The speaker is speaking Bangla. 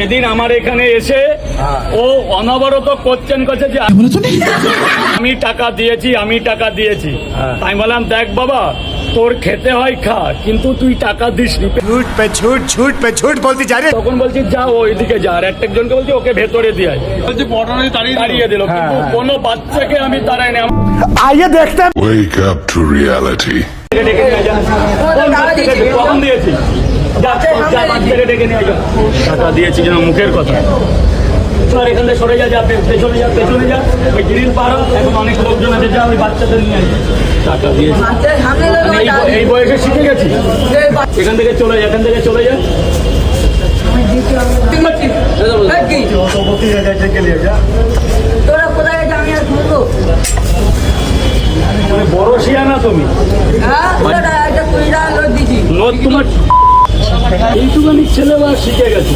সেদিন আমার এখানে এসে হ্যাঁ। ও অনবরত করছেন করছে যে আমি টাকা দিয়েছি আমি টাকা দিয়েছি। হ্যাঁ। আমি বললাম দেখ বাবা তোর খেতে হয় খা কিন্তু তুই টাকা দিস নি। পে পে বলতে যা তখন বলছি যা ওইদিকে যা। আর একটা জনকে বলছি ওকে ভেতরে দিয়ে আয়। বলছি বর্ডারে দাঁড়িয়ে দিল। কিন্তু হ্যাঁ। কোনো বাচ্চাকে আমি তাড়াই না। ওয়েক আপ টু রিয়ালিটি টাকা দিয়েছি যেন মুখের কথা। স্যার এখান থেকে সরে যা যা পেছনে যা পেছনে যা। ওই গ্রিল পারো এখন অনেক লোকজন আছে যা ওই বাচ্চাদের নিয়ে আয়। টাকা দিয়েছি। এই বয়সে শিখে গেছি। এখান থেকে চলে যা এখান থেকে চলে যা। তোরা কোথায় আমি আর শুনব মানে বড় শিয়া না তুমি। হ্যাঁ লোক তোমার এইটুখানি ছেলে বা শিখে গেছে।